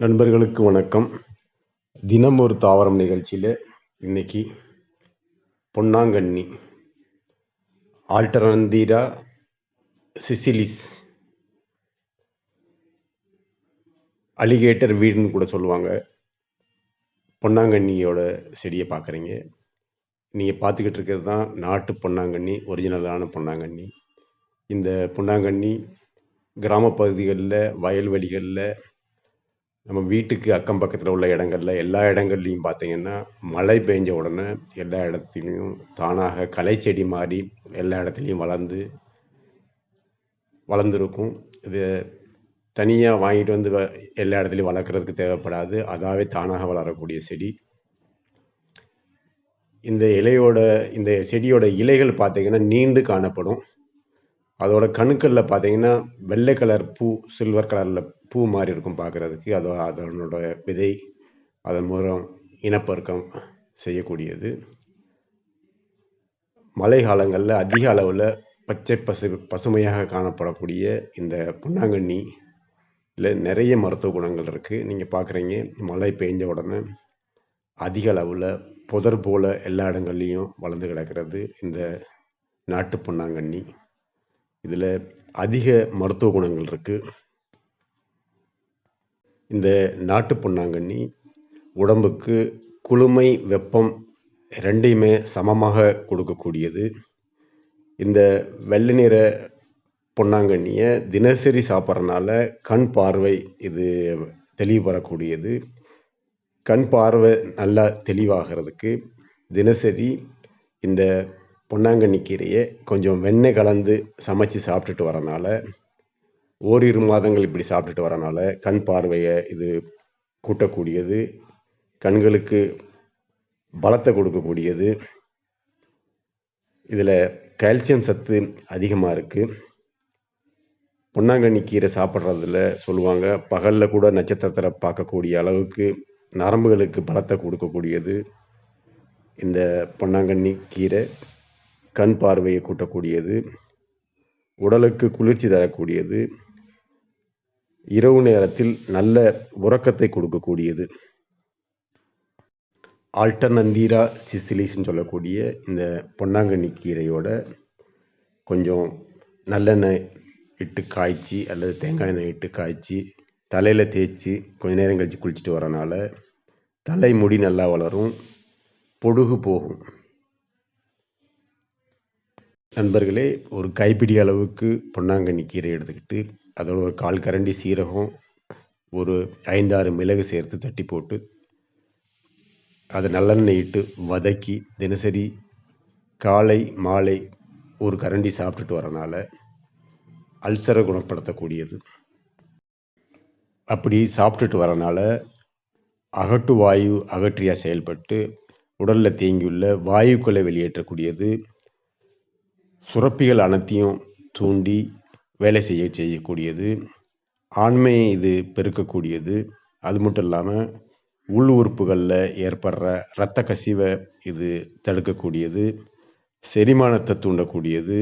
நண்பர்களுக்கு வணக்கம். தினம் ஒரு தாவரம் நிகழ்ச்சியில் இன்னைக்கு பொன்னாங்கண்ணி ஆல்டரந்தீரா சிசிலிஸ் அலிகேட்டர் வீடுன்னு கூட சொல்லுவாங்க. பொன்னாங்கண்ணியோட செடியை பார்க்குறீங்க. நீங்கள் பார்த்துக்கிட்டு இருக்கிறது தான் நாட்டு பொன்னாங்கண்ணி ஒரிஜினலான பொன்னாங்கண்ணி. இந்த பொன்னாங்கண்ணி கிராம பகுதிகளில் வயல்வெளிகளில் நம்ம வீட்டுக்கு அக்கம் பக்கத்தில் உள்ள இடங்கள்ல எல்லா இடங்கள்லையும் பார்த்தீங்கன்னா மழை பெஞ்ச உடனே எல்லா இடத்துலையும் தானாக களை செடி மாதிரி எல்லா இடத்துலையும் வளர்ந்து வளர்ந்துருக்கும். இது தனியாக வாங்கிட்டு வந்து வ- எல்லா இடத்துலையும் வளர்க்குறதுக்கு தேவைப்படாது. அதாவே தானாக வளரக்கூடிய செடி. இந்த இலையோட இந்த செடியோட இலைகள் பார்த்திங்கன்னா நீண்டு காணப்படும். அதோட கணுக்களில் பார்த்தீங்கன்னா வெள்ளை கலர் பூ சில்வர் கலரில் பூ மாதிரி இருக்கும் பார்க்குறதுக்கு. அதோ அதனோட விதை அதன் மூலம் இனப்பெருக்கம் செய்யக்கூடியது. மழை காலங்களில் அதிக அளவில் பச்சை பசு பசுமையாக காணப்படக்கூடிய இந்த பொன்னாங்கண்ணி இல்லை நிறைய மருத்துவ குணங்கள் இருக்குது நீங்கள் பார்க்குறீங்க மழை பெஞ்ச உடனே அதிக அளவில் புதர் போல் எல்லா இடங்கள்லையும் வளர்ந்து கிடக்கிறது இந்த நாட்டு பொன்னாங்கண்ணி இதில் அதிக மருத்துவ குணங்கள் இருக்குது இந்த நாட்டு பொன்னாங்கண்ணி உடம்புக்கு குளுமை வெப்பம் ரெண்டையுமே சமமாக கொடுக்கக்கூடியது. இந்த வெள்ளை நிற பொன்னாங்கண்ணியை தினசரி சாப்பிட்றனால கண் பார்வை இது தெளிவுபடக்கூடியது கண் பார்வை நல்லா தெளிவாகிறதுக்கு தினசரி இந்த பொன்னாங்கண்ணி கீரையை கொஞ்சம் வெண்ணெய் கலந்து சமைச்சு சாப்பிட்டுட்டு வரனால ஓரிரு மாதங்கள் இப்படி சாப்பிட்டுட்டு வரனால கண் பார்வையை இது கூட்டக்கூடியது கண்களுக்கு பலத்தை கொடுக்கக்கூடியது. இதில் கால்சியம் சத்து அதிகமாக இருக்குது பொன்னாங்கண்ணி கீரை சாப்பிட்றதுல சொல்லுவாங்க பகலில் கூட நட்சத்திரத்தை பார்க்கக்கூடிய அளவுக்கு நரம்புகளுக்கு பலத்தை கொடுக்கக்கூடியது. இந்த பொன்னாங்கண்ணி கீரை கண் பார்வையை கூட்டக்கூடியது. உடலுக்கு குளிர்ச்சி தரக்கூடியது. இரவு நேரத்தில் நல்ல உறக்கத்தை கொடுக்கக்கூடியது. ஆல்டர்னந்தீரா சிசிலிஸ்ன்னு சொல்லக்கூடிய இந்த பொன்னாங்கண்ணி கீரையோட கொஞ்சம் நல்லெண்ணெய் இட்டு காய்ச்சி அல்லது தேங்காய் எண்ணெய் இட்டு காய்ச்சி தலையில் தேய்ச்சி கொஞ்ச நேரம் கழித்து குளிச்சுட்டு வரனால தலை முடி நல்லா வளரும் பொடுகு போகும். நண்பர்களே ஒரு கைப்பிடி அளவுக்கு பொன்னாங்கண்ணி கீரை எடுத்துக்கிட்டு அதோட ஒரு கால் கரண்டி சீரகம் ஒரு ஐந்தாறு மிளகு சேர்த்து தட்டி போட்டு அதை நல்லெண்ணெய் இட்டு வதக்கி தினசரி காலை மாலை ஒரு கரண்டி சாப்பிட்டுட்டு வரனால அல்சரை குணப்படுத்தக்கூடியது. அப்படி சாப்பிட்டுட்டு வரனால அகட்டு வாயு அகற்றியாக செயல்பட்டு உடலில் தேங்கியுள்ள வாயுக்களை வெளியேற்றக்கூடியது. சுரப்பிகள் அனைத்தையும் தூண்டி வேலை செய்ய செய்யக்கூடியது. ஆண்மையை இது பெருக்கக்கூடியது. அது மட்டும் இல்லாமல் உள் உறுப்புகளில் ஏற்படுற இரத்த கசிவை இது தடுக்கக்கூடியது. செரிமானத்தை தூண்டக்கூடியது.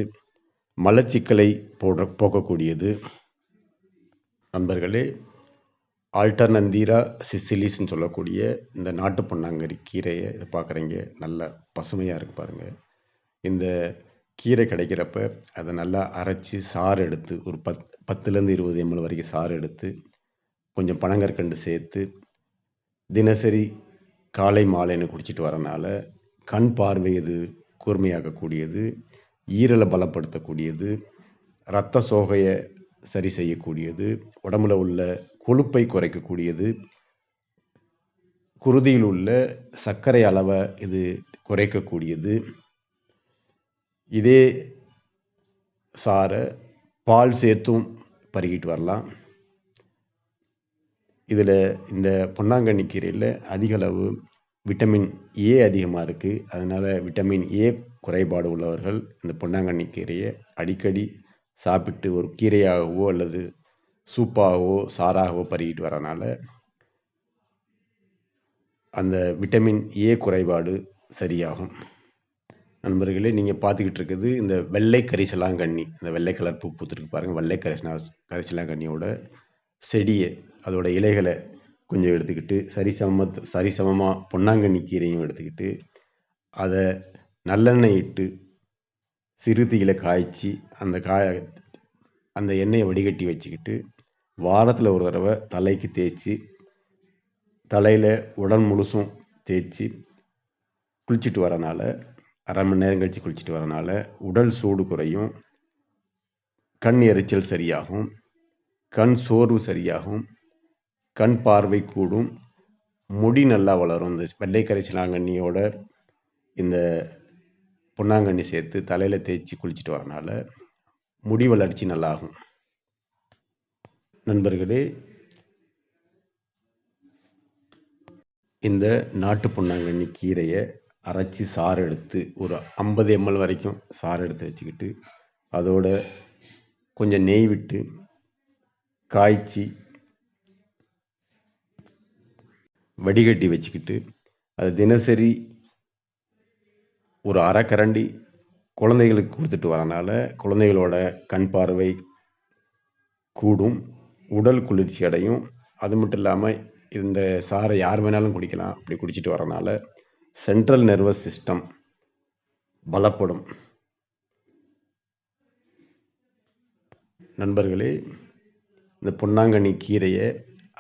மலச்சிக்கலை போடுற போக்கக்கூடியது. நண்பர்களே ஆல்டர்னந்தீரா சிசிலிஸ்ன்னு சொல்லக்கூடிய இந்த நாட்டு பொன்னாங்கரி கீரையை இதை பார்க்குறீங்க. நல்ல பசுமையாக இருக்கு பாருங்கள் இந்த கீரை கிடைக்கிறப்ப அதை நல்லா அரைச்சி சாறு எடுத்து ஒரு பத் பத்துலேருந்து இருபது எம்எல் வரைக்கும் சாறு எடுத்து கொஞ்சம் பனங்கற்கண்டு சேர்த்து தினசரி காலை மாலைன்னு குடிச்சிட்டு வரனால கண் பார்வை இது கூர்மையாக்கக்கூடியது ஈரலை பலப்படுத்தக்கூடியது இரத்த சோகையை சரி செய்யக்கூடியது உடம்புல உள்ள கொழுப்பை குறைக்கக்கூடியது குருதியில் உள்ள சர்க்கரை அளவை இது குறைக்கக்கூடியது இதே சாறை பால் சேர்த்தும் பருகிட்டு வரலாம். இதில் இந்த பொன்னாங்கண்ணி கீரையில் அதிகளவு விட்டமின் ஏ அதிகமாக இருக்குது அதனால் விட்டமின் ஏ குறைபாடு உள்ளவர்கள் இந்த பொன்னாங்கண்ணி கீரையை அடிக்கடி சாப்பிட்டு ஒரு கீரையாகவோ அல்லது சூப்பாகவோ சாராகவோ பருகிட்டு வரனால அந்த விட்டமின் ஏ குறைபாடு சரியாகும். நண்பர்களே நீங்கள் பார்த்துக்கிட்டு இருக்குது இந்த வெள்ளை கரிசலாங்கண்ணி இந்த வெள்ளை கலர் பூ பூத்துருக்கு பாருங்கள் வெள்ளை கரிசலா கரிசலாங்கண்ணியோட செடியை அதோட இலைகளை கொஞ்சம் எடுத்துக்கிட்டு சரிசம சரிசமமாக பொன்னாங்கண்ணி கீரையும் எடுத்துக்கிட்டு அதை நல்லெண்ணெய் இட்டு சிறுதீயில காய்ச்சி அந்த காய அந்த எண்ணெயை வடிகட்டி வச்சுக்கிட்டு வாரத்தில் ஒரு தடவை தலைக்கு தேய்ச்சி தலையில் உடல் முழுசும் தேய்ச்சி குளிச்சுட்டு வரனால அரை மணி நேரம் கழித்து குளிச்சுட்டு வரனால உடல் சூடு குறையும் கண் எரிச்சல் சரியாகும் கண் சோர்வு சரியாகும் கண் பார்வை கூடும் முடி நல்லா வளரும். இந்த வெள்ளை கரைசலாங்கண்ணியோட இந்த பொன்னாங்கண்ணி சேர்த்து தலையில் தேய்ச்சி குளிச்சுட்டு வரனால முடி வளர்ச்சி நல்லாகும். நண்பர்களே இந்த நாட்டு பொன்னாங்கண்ணி கீரையை அரைச்சி சாறு எடுத்து ஒரு ஐம்பது எம்எல் வரைக்கும் சாறு எடுத்து வச்சுக்கிட்டு அதோட கொஞ்சம் நெய் விட்டு காய்ச்சி வடிகட்டி வச்சுக்கிட்டு அது தினசரி ஒரு அரை கரண்டி குழந்தைகளுக்கு கொடுத்துட்டு வரனால குழந்தைகளோட கண் பார்வை கூடும் உடல் குளிர்ச்சி அடையும். அது மட்டும் இல்லாமல் இந்த சாறை யார் வேணாலும் குடிக்கலாம். அப்படி குடிச்சிட்டு வரனால சென்ட்ரல் நர்வஸ் சிஸ்டம் பலப்படும். நண்பர்களே இந்த பொன்னாங்கண்ணி கீரையை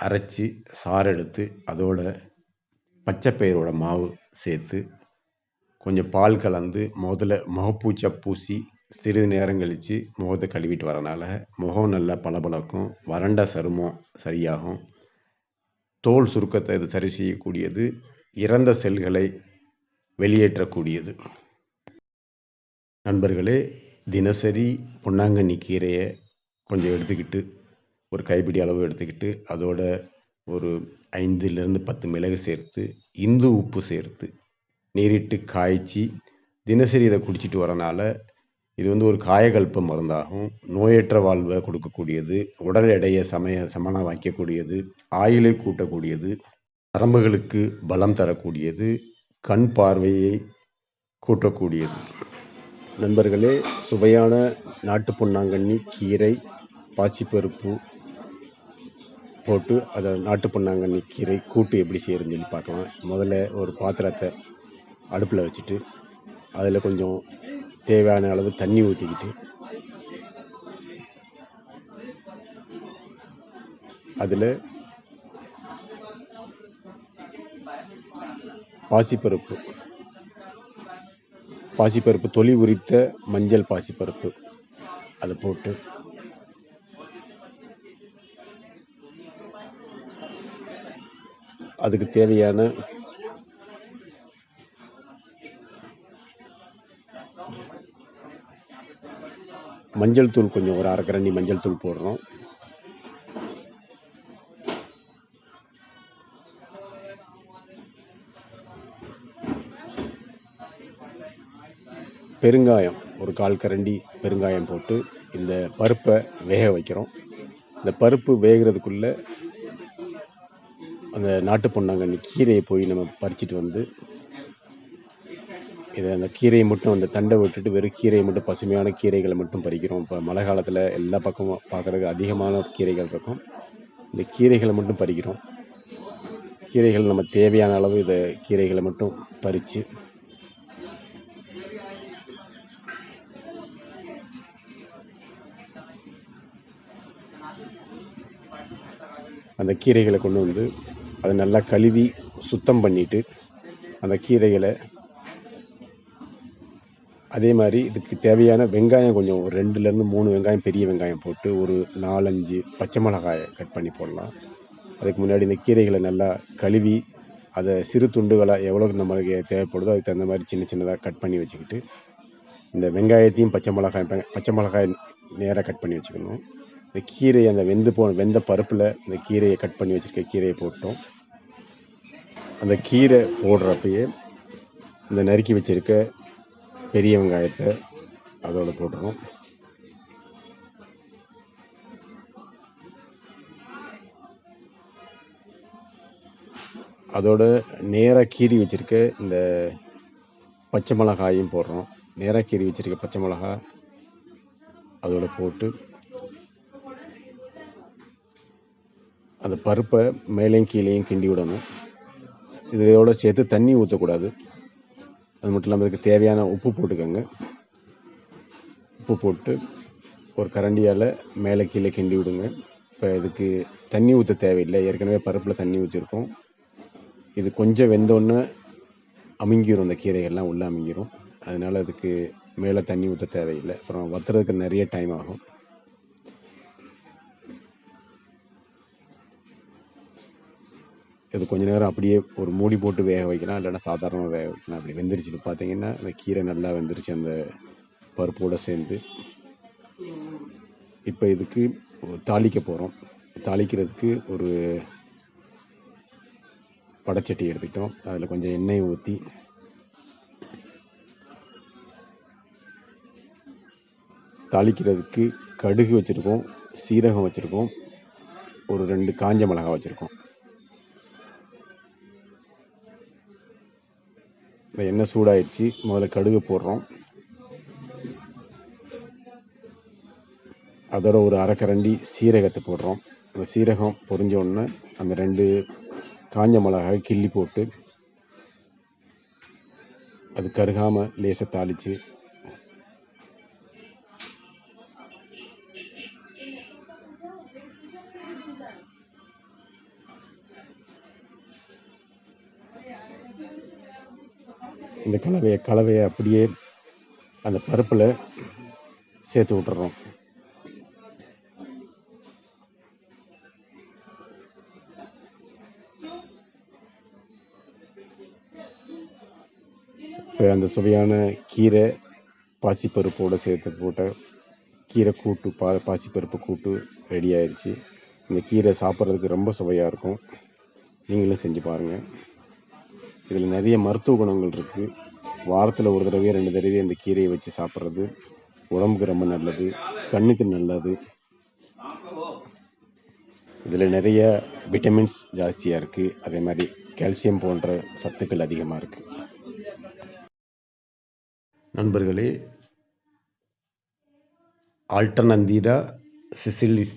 அரைச்சி சாறு எடுத்து அதோட பச்சைப்பயிரோட மாவு சேர்த்து கொஞ்சம் பால் கலந்து முதல்ல முகப்பூச்சை பூசி சிறிது நேரம் கழித்து முகத்தை கழுவிட்டு வரனால முகம் நல்லா பளபளக்கும் வறண்ட சருமம் சரியாகும். தோல் சுருக்கத்தை இது சரி செய்யக்கூடியது. இறந்த செல்களை வெளியேற்றக்கூடியது. நண்பர்களே தினசரி பொன்னாங்கண்ணி கீரையை கொஞ்சம் எடுத்துக்கிட்டு ஒரு கைப்பிடி அளவு எடுத்துக்கிட்டு அதோட ஒரு ஐந்துலேருந்து பத்து மிளகு சேர்த்து இந்து உப்பு சேர்த்து நீரிட்டு காய்ச்சி தினசரி இதை குடிச்சிட்டு வரனால இது வந்து ஒரு காயகல்ப மருந்தாகும். நோயற்ற வாழ்வை கொடுக்கக்கூடியது உடல் எடையை சமய சமனாக வைக்கக்கூடியது ஆயிலை கூட்டக்கூடியது நரம்புகளுக்கு பலம் தரக்கூடியது கண் பார்வையை கூட்டக்கூடியது. நண்பர்களே சுவையான நாட்டு பொன்னாங்கண்ணி கீரை பாசிப்பருப்பு போட்டு அதை நாட்டு பொன்னாங்கண்ணி கீரை கூட்டு எப்படி செய்யறதுன்னு சொல்லி பார்க்கலாம். முதல்ல ஒரு பாத்திரத்தை அடுப்பில் வச்சுட்டு அதில் கொஞ்சம் தேவையான அளவு தண்ணி ஊற்றிக்கிட்டு அதில் பாசிப்பருப்பு. பாசிப்பருப்பு தொலி உரித்த மஞ்சள் பாசிப்பருப்பு. அதை போட்டு. அதுக்கு தேவையான மஞ்சள் தூள் கொஞ்சம் ஒரு அரை கரண்டி மஞ்சள் தூள் போடுறோம். பெருங்காயம் ஒரு கால் கரண்டி பெருங்காயம் போட்டு இந்த பருப்பை வேக வைக்கிறோம். இந்த பருப்பு வேகிறதுக்குள்ள அந்த நாட்டு பொன்னாங்கண்ணி கீரையை போய் நம்ம பறிச்சிட்டு வந்து இதை அந்த கீரையை மட்டும் அந்த தண்டை விட்டுட்டு வெறும் கீரையை மட்டும் பசுமையான கீரைகளை மட்டும் பறிக்கிறோம். இப்போ மழை காலத்தில் எல்லா பக்கமும் பார்க்குறதுக்கு அதிகமான கீரைகள் இருக்கும். இந்த கீரைகளை மட்டும் பறிக்கிறோம். கீரைகள் நம்ம தேவையான அளவு இதை கீரைகளை மட்டும் பறித்து அந்த கீரைகளை கொண்டு வந்து அதை நல்லா கழுவி சுத்தம் பண்ணிவிட்டு அந்த கீரைகளை அதே மாதிரி இதுக்கு தேவையான வெங்காயம் கொஞ்சம் ஒரு ரெண்டுலேருந்து மூணு வெங்காயம் பெரிய வெங்காயம் போட்டு ஒரு நாலஞ்சு பச்சை மிளகாயை கட் பண்ணி போடலாம். அதுக்கு முன்னாடி இந்த கீரைகளை நல்லா கழுவி அதை சிறு துண்டுகளாக எவ்வளோ நம்மளுக்கு தேவைப்படுதோ அதுக்கு தகுந்த மாதிரி சின்ன சின்னதாக கட் பண்ணி வச்சுக்கிட்டு இந்த வெங்காயத்தையும் பச்சை மிளகாய் பச்சை மிளகாய் நேராக கட் பண்ணி வச்சுக்கணும். இந்த கீரையை அந்த வெந்து போ வெந்த பருப்பில் இந்த கீரையை கட் பண்ணி வச்சுருக்க கீரையை போட்டோம். அந்த கீரை போடுறப்பயே இந்த நறுக்கி வச்சுருக்க பெரிய வெங்காயத்தை அதோட போட்டுறோம். அதோட நேராக கீறி வச்சுருக்க இந்த பச்சை மிளகாயும் போடுறோம். நேராக கீறி வச்சுருக்க பச்சை மிளகாய் அதோட போட்டு அந்த பருப்பை மேலேயும் கீழேயும் கிண்டி விடணும். இதோட சேர்த்து தண்ணி ஊற்றக்கூடாது அது மட்டும் இல்லாமல் இதுக்கு தேவையான உப்பு போட்டுக்கோங்க. உப்பு போட்டு ஒரு கரண்டியால் மேலே கீழே கிண்டி விடுங்க. இப்போ இதுக்கு தண்ணி ஊற்ற தேவையில்லை. ஏற்கனவே பருப்பில் தண்ணி ஊற்றிருக்கோம் இது கொஞ்சம் வெந்தோடனே அமுங்கிடும் இந்த கீரைகள்லாம் உள்ளே அமுங்கிடும் அதனால் அதுக்கு மேலே தண்ணி ஊற்ற தேவையில்லை. அப்புறம் வத்துறதுக்கு நிறைய டைம் ஆகும். இது கொஞ்ச நேரம் அப்படியே ஒரு மூடி போட்டு வேக வைக்கலாம். இல்லைன்னா சாதாரணமாக வேக வைக்கலாம் அப்படி வெந்துருச்சு பார்த்தீங்கன்னா அந்த கீரை நல்லா வெந்துருச்சு. அந்த பருப்போடு சேர்ந்து. இப்போ இதுக்கு தாளிக்க போகிறோம் தாளிக்கிறதுக்கு ஒரு படச்சட்டி எடுத்துக்கிட்டோம். அதில் கொஞ்சம் எண்ணெய் ஊற்றி தாளிக்கிறதுக்கு கடுகு வச்சுருக்கோம். சீரகம் வச்சுருக்கோம். ஒரு ரெண்டு காஞ்ச மிளகா வச்சுருக்கோம். இந்த எண்ணெய் சூடாயிடுச்சு. முதல்ல கடுகு போடுறோம். அதோட ஒரு அரைக்கரண்டி சீரகத்தை போடுறோம். அந்த சீரகம் பொரிஞ்ச உடனே அந்த ரெண்டு காஞ்ச மிளகாய் கிள்ளி போட்டு அது கருகாமல் லேசாக தாளித்து கலவையை கலவையை அப்படியே அந்த பருப்பில் சேர்த்து விட்டுறோம். இப்போ அந்த சுவையான கீரை பாசிப்பருப்போடு சேர்த்து போட்ட கீரை கூட்டு பா பாசிப்பருப்பு கூட்டு ரெடி ஆயிடுச்சு இந்த கீரை சாப்பிட்றதுக்கு ரொம்ப சுவையாக இருக்கும். நீங்களும் செஞ்சு பாருங்கள் இதில் நிறைய மருத்துவ குணங்கள் இருக்குது வாரத்தில் ஒரு தடவையோ ரெண்டு தடவையோ இந்த கீரையை வச்சு சாப்பிட்றது. உடம்புக்கு ரொம்ப நல்லது. கண்ணுக்கு நல்லது. இதில் நிறைய விட்டமின்ஸ் ஜாஸ்தியாக இருக்குது அதே மாதிரி கால்சியம் போன்ற சத்துக்கள் அதிகமாக இருக்குது நண்பர்களே ஆல்டர்னந்தீரா சிசிலிஸ்.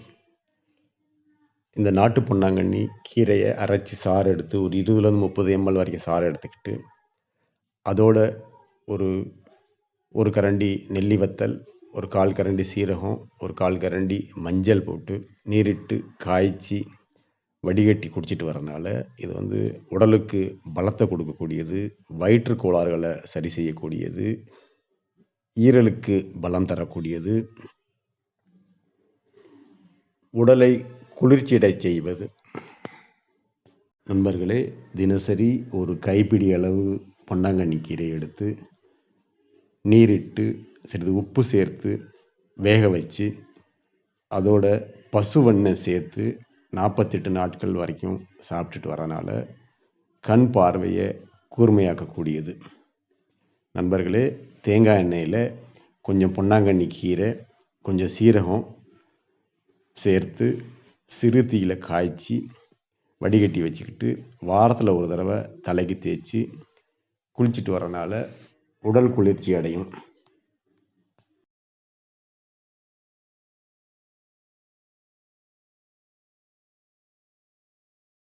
இந்த நாட்டு பொன்னாங்கண்ணி கீரையை அரைச்சி சாறு எடுத்து ஒரு இருபதுலேருந்து முப்பது எம்எல் வரைக்கும் சாறு எடுத்துக்கிட்டு அதோட ஒரு ஒரு கரண்டி நெல்லி வத்தல் ஒரு கால் கரண்டி சீரகம் ஒரு கால் கரண்டி மஞ்சள் போட்டு நீரிட்டு காய்ச்சி வடிகட்டி குடிச்சிட்டு வரனால இது வந்து உடலுக்கு பலத்தை கொடுக்கக்கூடியது வயிற்று கோளாறுகளை சரி செய்யக்கூடியது ஈரலுக்கு பலம் தரக்கூடியது. உடலை குளிர்ச்சியடை செய்வது. நண்பர்களே தினசரி ஒரு கைப்பிடி அளவு பொன்னாங்கண்ணி கீரை எடுத்து நீரிட்டு சிறிது உப்பு சேர்த்து வேக வச்சு அதோட பசுவெண்ணெய் சேர்த்து நாற்பத்தெட்டு நாட்கள் வரைக்கும் சாப்பிட்டுட்டு வரனால கண் பார்வையை கூர்மையாக்கக்கூடியது. நண்பர்களே தேங்காய் எண்ணெயில் கொஞ்சம் பொன்னாங்கண்ணி கீரை கொஞ்சம் சீரகம் சேர்த்து சிறு காய்ச்சி வடிகட்டி வச்சுக்கிட்டு வாரத்தில் ஒரு தடவை தலைக்கு தேய்ச்சி குளிச்சுட்டு வரனால உடல் குளிர்ச்சி அடையும்.